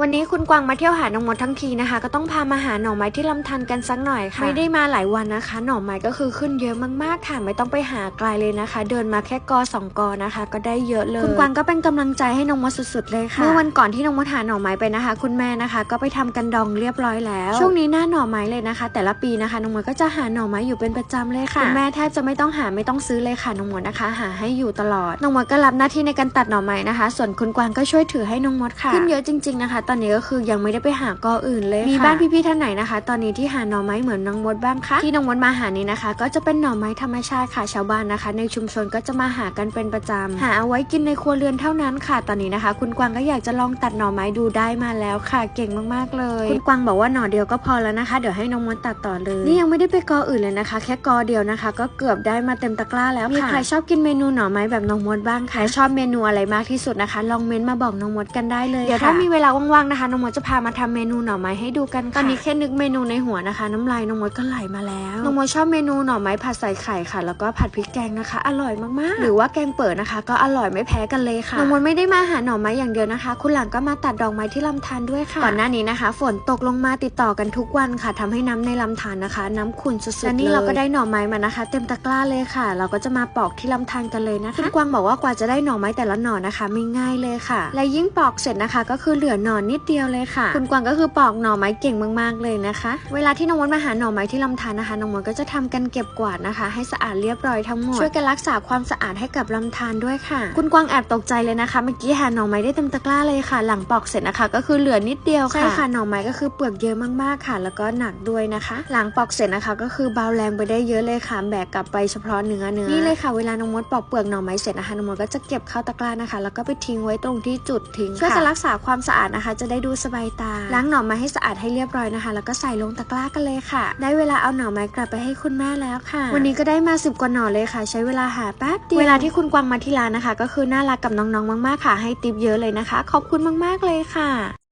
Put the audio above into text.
วันนี้คุณกวางมาเที่ยวหาน้องมดทั้งทีนะคะ ก็ต้องพามาหาหน่อไม้ที่ลำธารกันสักหน่อยค่ะ ไม่ได้มาหลายวันนะคะ หน่อไม้ก็คือขึ้นเยอะมากๆค่ะ ไม่ต้องไปหาไกลเลยนะคะ เดินมาแค่กอสองกอนะคะ ก็ได้เยอะเลย คุณกวางก็เป็นกำลังใจให้น้องมดสุดๆเลยค่ะ เมื่อวันก่อนที่น้องมดหาหน่อไม้ไปนะคะ คุณแม่นะคะ ก็ไปทำกันดองเรียบร้อยแล้ว ช่วงนี้หน้าหน่อไม้เลยนะคะ แต่ละปีนะคะน้องมดก็จะหาหน่อไม้อยู่เป็นประจำเลยค่ะคุณแม่แทบจะไม่ต้องหาไม่ต้องซื้อเลยค่ะน้องมดนะคะ หาให้อยู่ตลอดน้องมดก็รับหน้าที่ในการตัดหน่อไม้นะคะ ส่วนคุณกวางก็ช่วยถือให้น้องมดค่ะ ขึ้นเยอะจริงๆนะคะตอนนี้ก็คือยังไม่ได้ไปหากออื่นเลยค่ะมีบ้านพี่ๆท่านไหนนะคะ ตอนนี้ที่หาหน่อไม้เหมือนน้องมดบ้างคะที่น้องมดมาหานี้นะคะ ก็จะเป็นหน่อไม้ธรรมชาติค่ะชาวบ้านนะคะ ในชุมชนก็จะมาหากันเป็นประจำหาเอาไว้กินในครัวเรือนเท่านั้นค่ะ ตอนนี้นะคะ คุณกวางก็อยากจะลองตัดหน่อไม้ดูได้มาแล้วค่ะ เก่งมากๆเลย คุณกวางบอกว่าหน่อเดียวก็พอแล้วนะคะ เดี๋ยวให้น้องมดตัดต่อเลยนี่ยังไม่ได้ไปกออื่นเลยนะคะ แค่กอเดียวนะคะ ก็เกือบได้มาเต็มตะกร้าแล้วค่ะมีใครชอบกินเมนูหน่อไม้แบบน้องมดบ้างคะชอบเมนูอะไรมากที่สุดนะคะ ลองเม้นต์มาบอกน้องมดกันได้เลยเดี๋ยวถ้ามีเวลาว่างๆนะคะน้องมดจะพามาทำเมนูหน่อไม้ให้ดูกันค่ะตอนนี้แค่นึกเมนูในหัวนะคะ น้ำลายน้องมดก็ไหลมาแล้วน้องมดชอบเมนูหน่อไม้ผัดใส่ไข่ค่ะ แล้วก็ผัดพริกแกงนะคะ อร่อยมากๆ หรือว่าแกงเปิดนะคะ ก็อร่อยไม่แพ้กันเลยค่ะน้องมดไม่ได้มาหาหน่อไม้อย่างเดียวนะคะ คุณหลังก็มาตัดดอกไม้ที่ลำธารด้วยค่ะก่อนหน้านี้นะคะ ฝนตกลงมาติดต่อกันทุกวันค่ะทำให้น้ำในลำธารนะคะ น้ำขุ่นสุดๆและนี่เราก็ได้หน่อไม้มานะคะ เต็มตะกร้าเลยค่ะ เราก็จะมาปอกที่ลำธารกันเลยนะคะคุณกวางบอกว่ากว่าจะได้หน่อไม้แต่ละหน่อนะคะ ไม่ง่ายเลยค่ะ และยิ่งปอกเสร็จนะคะ ก็คือเหลือหน่อนิดเดียวเลยค่ะ คุณกวางก็คือปอกหน่อไม้เก่งมากๆเลยนะคะ เวลาที่น้องมดมาหาหน่อไม้ที่ลำธารนะคะน้องมดก็จะทำกันเก็บกวาดนะคะ ให้สะอาดเรียบร้อยทั้งหมดช่วยกันรักษาความสะอาดให้กับลำธารด้วยค่ะ คุณกวางแอบตกใจเลยนะคะเมื่อกี้หาหน่อไม้ได้เต็มตะกร้าเลยค่ะ หลังปอกเสร็จนะคะ ก็คือเหลือนิดเดียวค่ะใช่ค่ะหน่อไม้ก็คือเปลือกเยอะมากๆค่ะ แล้วก็หนักด้วยนะคะ หลังปอกเสร็จนะคะ ก็คือเบาแรงไปได้เยอะเลยค่ะแบกกลับไปเฉพาะเนื้อเนื้อนี่เลยค่ะเวลาน้องมดปอกเปลือกหน่อไม้เสร็จนะคะน้องมดก็จะเก็บเข้าตะกร้านะคะ แล้วก็ไปทิ้งไว้ตรงที่จุดทิ้งช่วยกันรักษาความสะอาดนะคะจะได้ดูสบายตา ล้างหน่อไม้ให้สะอาดให้เรียบร้อยนะคะ แล้วก็ใส่ลงตะกร้ากันเลยค่ะ ได้เวลาเอาหน่อไม้กลับไปให้คุณแม่แล้วค่ะ วันนี้ก็ได้มาสิบกว่าหน่อเลยค่ะ ใช้เวลาหาแป๊บเดียว เวลาที่คุณกวางมาที่ร้านนะคะ ก็คือน่ารักกับน้องๆ มากๆค่ะ ให้ติปเยอะเลยนะคะ ขอบคุณมากๆเลยค่ะ